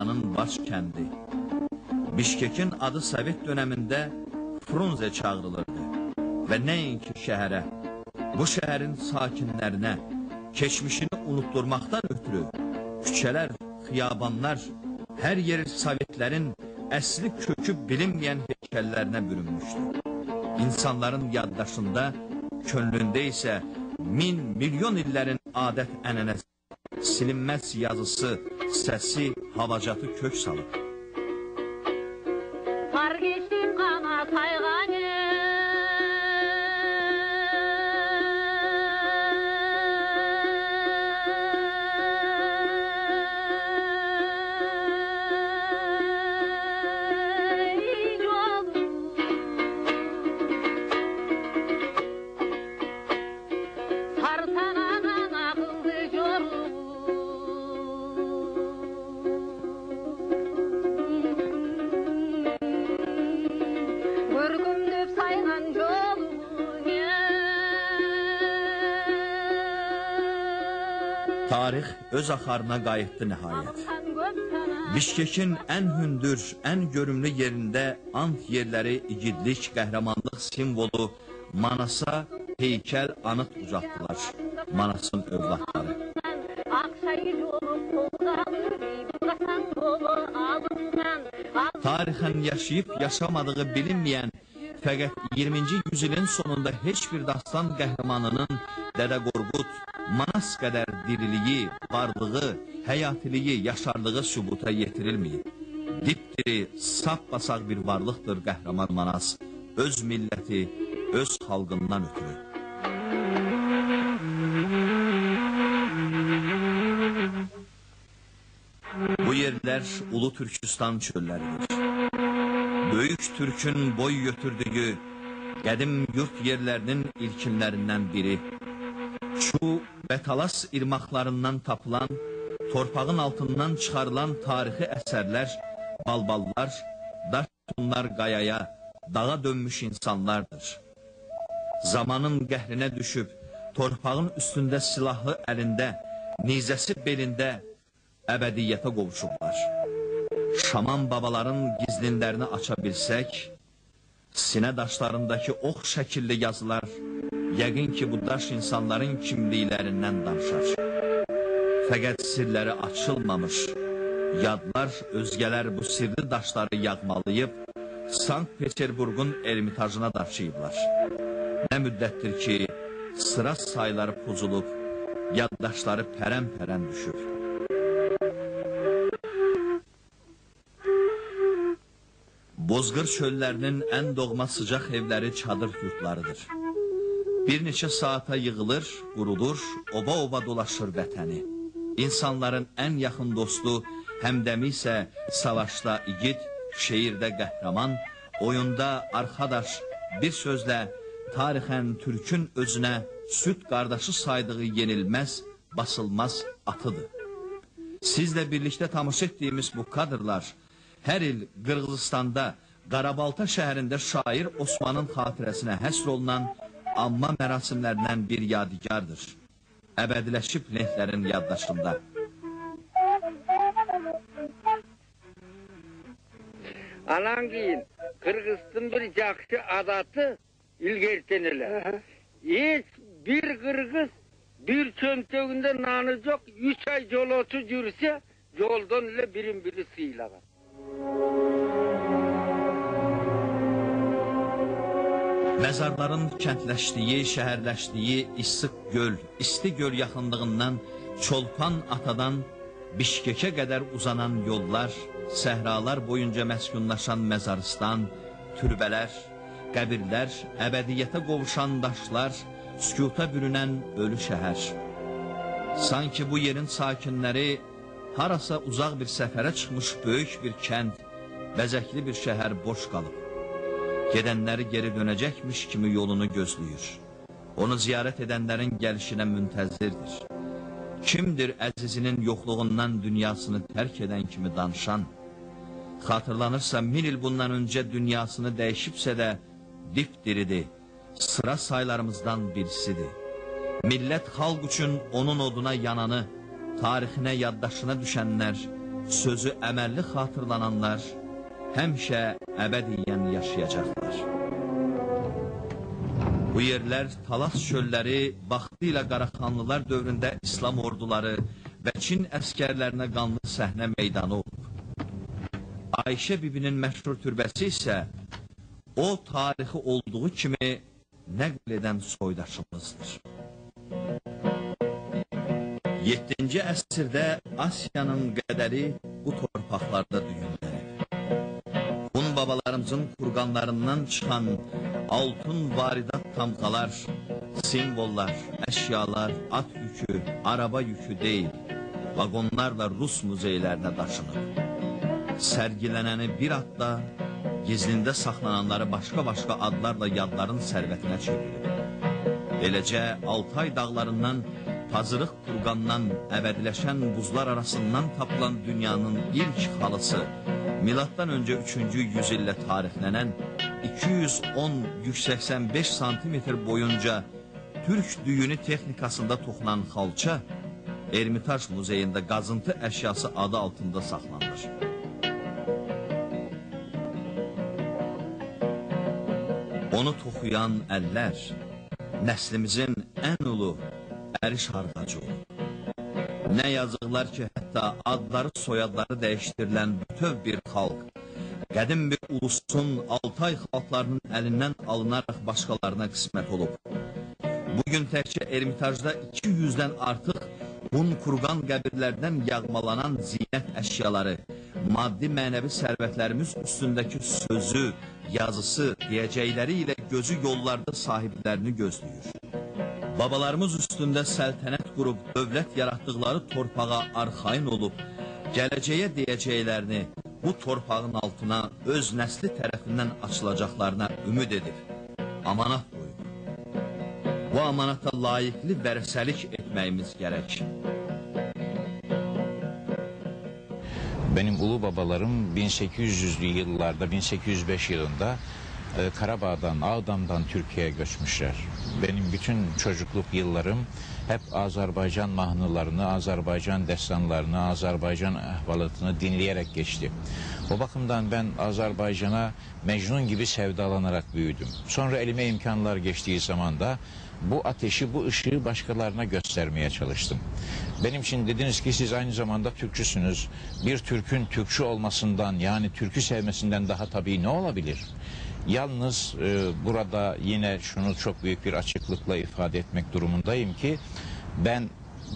Yunanistan'ın başkenti. Bişkek'in adı Sovet döneminde Frunze çağrılırdı. Ve neyinki şehre, bu şehrin sakinlerine geçmişini unutturmaktan ötürü küçeler, kıyabanlar, her yeri Sovetlerin əsli kökü bilinmeyen heykellerine bürünmüştü. İnsanların yaddaşında, könlünde ise min milyon illerin adet ənənəsi silinməz yazısı, səsi, havacatı kök salıb. Kar geçtim kana kayganı Tarix öz axarına qayıtdı nəhayət. Bişkek Bişkekin ən hündür, ən görümlü yerində ant yerləri igidlik, qəhrəmanlıq simvolu Manasa heykəl anıt ucatdılar. Manasın övladları. Tarixən yaşayıb yaşamadığı bilinməyən, fəqət 20-ci yüzilin sonunda heç bir dastan qəhrəmanının Dədə Qorqud Manas qədər diriliyi, varlığı, həyatiliyi, yaşarlığı sübuta yetirilməyib. Dipdiri, sap-basaq bir varlıqdır qəhrəman Manas, öz milləti, öz xalqından ötürü. Bu yerler Ulu Türkistan çölleridir. Böyük Türk'ün boy götürdüğü qədim yurt yerlerinin ilkinlerinden biri. Şu ve Talas irmaqlarından tapılan, torpağın altından çıkarılan tarihi eserler, balballar, daş tunlar qayaya, dağa dönmüş insanlardır. Zamanın qəhrine düşüb, torpağın üstünde silahı əlində, nizəsi belində əbədiyyətə qovuşublar. Şaman babaların gizlinlərini aça bilsək, sinə daşlarındakı ox şəkilli yazılar, yəqin ki bu daş insanların kimliklərindən danışar. Fəqət sirləri açılmamış, yadlar, özgələr bu sirli daşları yağmalayıb, Sankt Peterburgun ermitajına daşıyıblar. Nə müddətdir ki, sıra sayları pozulub, yaddaşları pərən-pərən düşür. Bozqır çöllərinin ən doğma sıcaq evləri çadır yurtlarıdır. Bir neçə saata yığılır, qurulur, ova-ova dolaşır vətəni. İnsanların ən yaxın dostu, həmdəmi isə savaşda igid, şeirdə qəhrəman, oyunda arkadaş, bir sözlə tarixən Türkün özünə süd qardaşı saydığı yenilməz, basılmaz atıdır. Sizlə birlikdə tamaşa etdiyimiz bu kadrlar hər il Qırğızistanda Qarabalta şəhərində şair Osmanın xatirəsinə həsr olunan anma mərasimlərindən bir yadigardır. Əbədiləşib lehlərin yaddaşında. Anangiyin, Kırgız'ın bir cakşı adatı ilgertenilir. Hiç bir Kırgız bir çömtöğünde nanı yok, üç ay yol otu yürüse, yoldan ile birin biri sıylagan. Məzarların kəndləşdiyi, şəhərləşdiyi İssıq göl, İsti göl yaxınlığından Çolpan atadan Bişkekə qədər uzanan yollar, səhralar boyunca məskunlaşan məzaristan, türbələr, qəbirlər, əbədiyyətə qovuşan daşlar, sükuta bürünən ölü şəhər. Sanki bu yerin sakinləri harasa uzaq bir səfərə çıxmış böyük bir kənd, bəzəkli bir şəhər boş qalıb. Gedənləri geri dönəcəkmiş kimi yolunu gözləyir. Onu ziyarət edənlərin gəlişinə müntəzirdir. Kimdir əzizinin yoxluğundan dünyasını tərk edən kimi danışan? Xatırlanırsa min il bundan öncə dünyasını dəyişibsə də dipdiridir. Sıra saylarımızdan birisidir. Millət xalq üçün onun oduna yananı, tarixinə yaddaşına düşənlər sözü əməlli xatırlananlar həmişə əbədiyyən yaşayacaqlar. Bu yerlər Talas çölləri vaxtı ilə Qaraxanlılar dövründə İslam orduları və Çin əskərlərinə qanlı səhnə meydanı olub. Ayşə bibinin məşhur türbəsi isə o tarixi olduğu kimi nəql edən soydaşımızdır. 7-ci əsrdə Asiyanın qədəri bu torpaqlarda düyünlənib. Hun babalarımızın kurganlarından çıkan altın varidat tamkalar, simbollar, eşyalar, at yükü, araba yükü değil, vagonlarla Rus müzelerine taşınır. Sergileneni bir atla, gizlinde saklananları başka başka adlarla yadların servetine çevirir. Beləcə Altay dağlarından, Pazırıq kurgandan, əbədiləşən buzlar arasından tapılan dünyanın ilk halısı milatdan öncə 3-cü yüzillə tarixlənən 210-185 santimetr boyunca Türk düyünü texnikasında toxunan xalça Ermitaj muzeyində qazıntı əşyası adı altında saxlanılır. Onu toxuyan əllər nəslimizin ən ulu əriş harqacı olub. Nə yazıqlar ki, hətta adları, soyadları dəyişdirilən bütöv bir xalq, qədim bir ulusun Altay xalqlarının əlindən alınaraq başqalarına qismət olub. Bugün təkcə Ermitajda 200-dən artıq Hun kurgan qəbirlərdən yağmalanan zinət əşyaları, maddi mənəvi sərvətlərimiz üstündəki sözü, yazısı, deyəcəkləri ilə gözü yollarda sahiblərini gözləyir. Babalarımız üstündə səltənət qurub dövlət yaratdıqları torpağa arxain olub, gələcəyə deyəcəklərini bu torpağın altına öz nəsli tərəfindən açılacaqlarına ümid edib, amanat qoyub. Bu amanata layiqli vərəsəlik etməyimiz gərək. Benim ulu babalarım 1800'lü yıllarda 1805 yılında e, Karabağ'dan, Ağdam'dan Türkiye'ye göçmüşler. Benim bütün çocukluk yıllarım hep Azerbaycan mahnılarını, Azerbaycan destanlarını, Azerbaycan ahvalatını dinleyerek geçti. O bakımdan ben Azerbaycan'a Mecnun gibi sevdalanarak büyüdüm. Sonra elime imkanlar geçtiği zaman da bu ateşi, bu ışığı başkalarına göstermeye çalıştım. Benim için dediniz ki siz aynı zamanda Türkçüsünüz. Bir Türk'ün Türkçü olmasından yani Türk'ü sevmesinden daha tabii ne olabilir? Yalnız e, burada yine şunu çok büyük bir açıklıkla ifade etmek durumundayım ki ben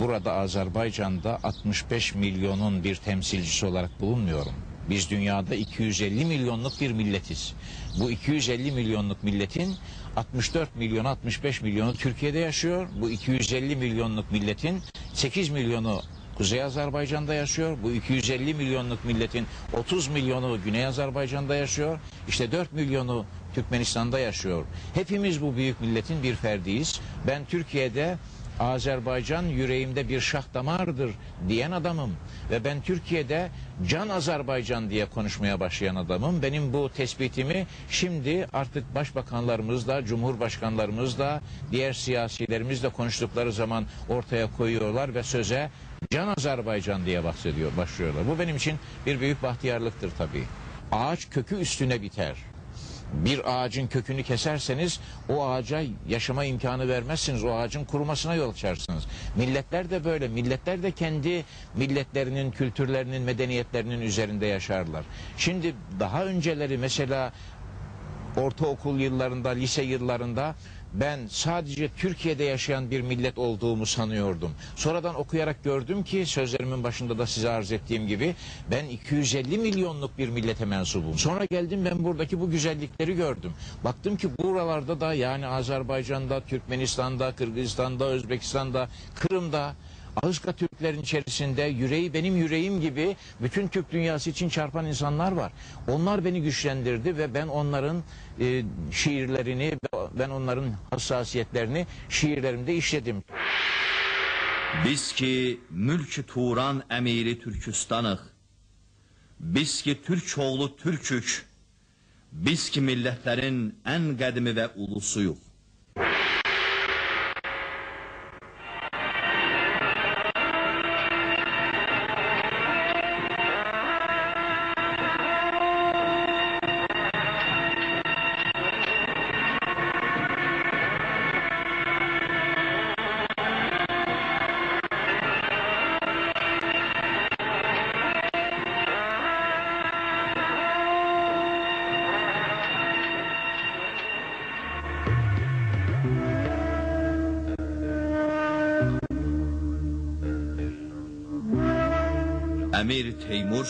burada Azerbaycan'da 65 milyonun bir temsilcisi olarak bulunmuyorum. Biz dünyada 250 milyonluk bir milletiz. Bu 250 milyonluk milletin 64 milyonu 65 milyonu Türkiye'de yaşıyor. Bu 250 milyonluk milletin 8 milyonu Kuzey Azerbaycan'da yaşıyor. Bu 250 milyonluk milletin 30 milyonu Güney Azerbaycan'da yaşıyor. İşte 4 milyonu Türkmenistan'da yaşıyor. Hepimiz bu büyük milletin bir ferdiyiz. Ben Türkiye'de Azerbaycan yüreğimde bir şah damardır diyen adamım. Ve ben Türkiye'de can Azerbaycan diye konuşmaya başlayan adamım. Benim bu tespitimi şimdi artık başbakanlarımızla, cumhurbaşkanlarımızla, diğer siyasilerimizle konuştukları zaman ortaya koyuyorlar ve söze can Azerbaycan diye bahsediyor, başlıyorlar. Bu benim için bir büyük bahtiyarlıktır tabii. Ağaç kökü üstüne biter bir ağacın kökünü keserseniz o ağaca yaşama imkanı vermezsiniz. O ağacın kurumasına yol açarsınız. Milletler de böyle. Milletler de kendi milletlerinin, kültürlerinin, medeniyetlerinin üzerinde yaşarlar. Şimdi daha önceleri mesela ortaokul yıllarında, lise yıllarında ben sadece Türkiye'de yaşayan bir millet olduğumu sanıyordum. Sonradan okuyarak gördüm ki sözlerimin başında da size arz ettiğim gibi ben 250 milyonluk bir millete mensubum. Sonra geldim ben buradaki bu güzellikleri gördüm. Baktım ki buralarda da yani Azerbaycan'da, Türkmenistan'da, Kırgızistan'da, Özbekistan'da, Kırım'da Ağızka Türklerin içerisinde yüreği benim yüreğim gibi bütün Türk dünyası için çarpan insanlar var. Onlar beni güçlendirdi ve ben onların e, şiirlerini, ben onların hassasiyetlerini şiirlerimde işledim. Biz ki mülk Turan əmiri Türkistanıq. Biz ki Türk oğlu Türkük. Biz ki millətlərin ən qədimi və ulusuyuq. Əmir Teymur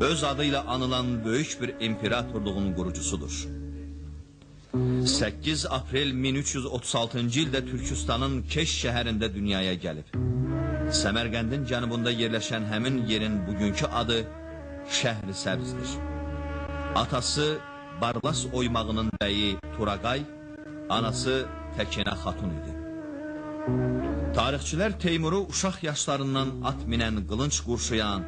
öz adıyla anılan böyük bir imperatorluğun qurucusudur. 8 aprel 1336-cı ildə Türkistanın Keş şəhərində dünyaya gəlib. Səmərqəndin cənubunda yerləşən həmin yerin bugünkü adı Şəhri Səbzdir. Atası Barlas oymağının bəyi Turaqay, anası Təkinə xatun idi. Tarixçilər Teymuru uşaq yaşlarından at minən, qılınc qurşuyan,